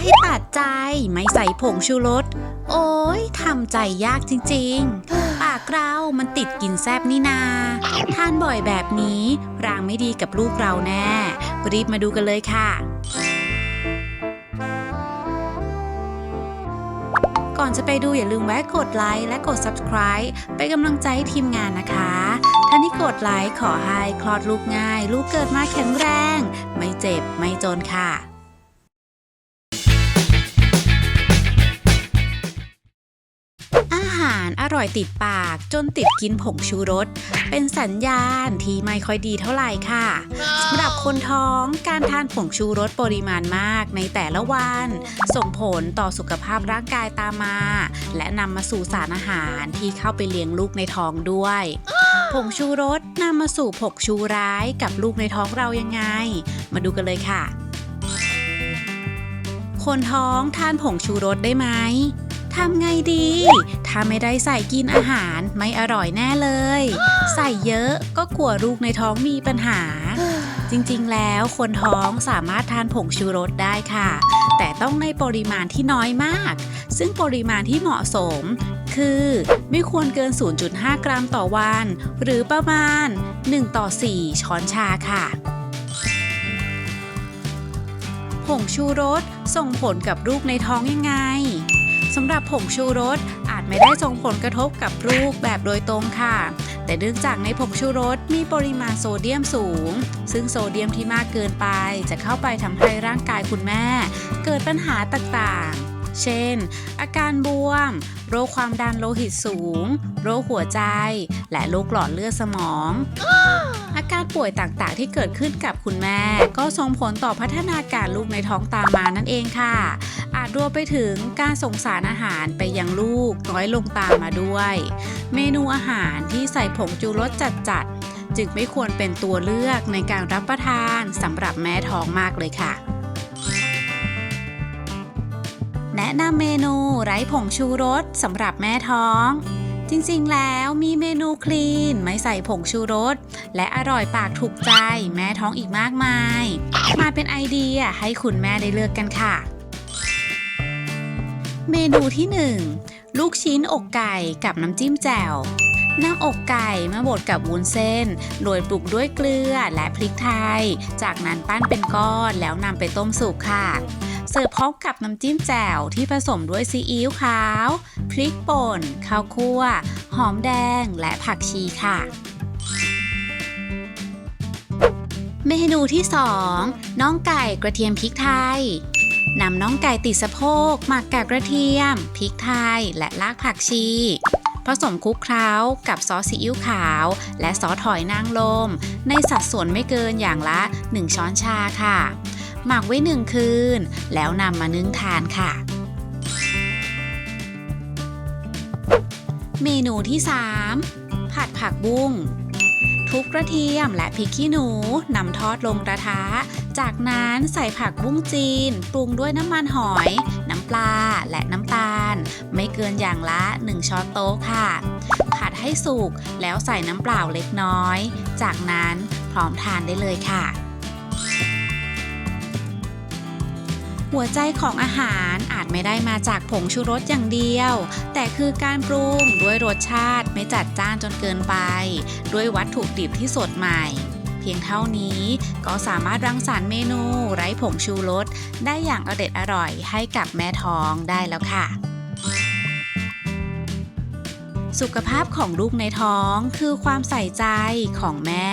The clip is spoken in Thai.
ให้ตัดใจไม่ใส่ผงชูรส โอ้ยทำใจยากจริง ๆ ปากเรามันติดกินแซบนี่นา ทานบ่อยแบบนี้รางไม่ดีกับลูกเราแน่ รีบมาดูกันเลยค่ะ ก่อนจะไปดูอย่าลืมแวะกดไลค์และกด subscribe เป็นกำลังใจให้ทีมงานนะคะท่านที่กดไลค์ขอให้คลอดลูกง่าย ลูกเกิดมาแข็งแรง ไม่เจ็บไม่จนค่ะาหารอร่อยติดปากจนติดกินผงชูรส เป็นสัญญาณที่ไม่ค่อยดีเท่าไหร่ค่ะสำหรับคนท้องการทานผงชูรสปริมาณมากในแต่ละวัน ส่งผลต่อสุขภาพร่างกายตามมา และนำมาสู่สารอาหารที่เข้าไปเลี้ยงลูกในท้องด้วยผงชูรสนำมาสู่ผงชูร้ายกับลูกในท้องเรายังไง มาดูกันเลยค่ะ คนท้องทานผงชูรสได้ไหม ทำไงดี ถ้าไม่ได้ใส่กินอาหารไม่อร่อยแน่เลย ใส่เยอะก็กลัวลูกในท้องมีปัญหา จริงๆ แล้วคนท้องสามารถทานผงชูรสได้ค่ะ แต่ต้องในปริมาณที่น้อยมาก ซึ่งปริมาณที่เหมาะสม คือไม่ควรเกิน 0.5 กรัมต่อวัน หรือประมาณ 1 ต่อ 4 ช้อนชาค่ะผงชูรสส่งผลกับลูกในท้องยังไง สำหรับผงชูรสอาจไม่ได้ส่งผลกระทบกับลูกแบบโดยตรงค่ะ แต่เนื่องจากในผงชูรสมีปริมาณโซเดียมสูง ซึ่งโซเดียมที่มากเกินไป จะเข้าไปทำให้ร่างกายคุณแม่ เกิดปัญหาต่างๆเช่น อาการบวม โรคความดันโลหิตสูง โรคหัวใจ และโรคหลอดเลือดสมอง อาการป่วยต่างๆที่เกิดขึ้นกับคุณแม่ ก็ส่งผลต่อพัฒนาการลูกในท้องตามมานั่นเองค่ะ อาจรวมไปถึงการส่งสารอาหารไปยังลูกน้อยลงตามมาด้วย เมนูอาหารที่ใส่ผงจูรสจัดๆ จึงไม่ควรเป็นตัวเลือกในการรับประทานสำหรับแม่ท้องมากเลยค่ะ แนะนำเมนูไร้ผงชูรสสำหรับแม่ท้องจริงๆ แล้วมีเมนูคลีน ไม่ใส่ผงชูรส และอร่อยปากถูกใจแม่ท้องอีกมากมาย มาเป็นไอเดียให้คุณแม่ได้เลือกกันค่ะ เมนูที่ 1 ลูกชิ้นอกไก่กับน้ำจิ้มแจ่วนำอกไก่มาบดกับวุ้นเส้น โรยปลุกด้วยเกลือและพริกไทย จากนั้นปั้นเป็นก้อนแล้วนำไปต้มสุกค่ะ เสิร์ฟพร้อมกับน้ำจิ้มแจ่วที่ผสมด้วยซีอิ๊วขาว พริกป่น ข้าวคั่ว หอมแดง และผักชีค่ะ เมนูที่ 2 น้องไก่กระเทียมพริกไทย นำน้องไก่ติดสะโพกหมักกับกระเทียมพริกไทยและรากผักชี ผสมคลุกเคล้ากับซอสซีอิ๊วขาว และซอสหอยนางรมในสัดส่วนไม่เกินอย่างละ 1 ช้อนชาค่ะ หมักไว้หนึ่งคืน แล้วนำมานึ่งทานค่ะ เมนูที่ 3 ผัดผักบุ้ง ทุบกระเทียมและพริกขี้หนูนำทอดลงกระทะ จากนั้นใส่ผักบุ้งจีน ปรุงด้วยน้ำมันหอย น้ำปลาและน้ำตาล ไม่เกินอย่างละ 1 ช้อนโต๊ะค่ะ ผัดให้สุกแล้วใส่น้ำเปล่าเล็กน้อย จากนั้นพร้อมทานได้เลยค่ะ หัวใจของอาหารอาจไม่ได้มาจากผงชูรสอย่างเดียว แต่คือการปรุงด้วยรสชาติไม่จัดจ้านจนเกินไป ด้วยวัตถุดิบที่สดใหม่ เพียงเท่านี้ก็สามารถรังสรรค์เมนูไร้ผงชูรสได้อย่างอเด็ดอร่อยให้กับแม่ท้องได้แล้วค่ะสุขภาพของลูกในท้องคือความใส่ใจของแม่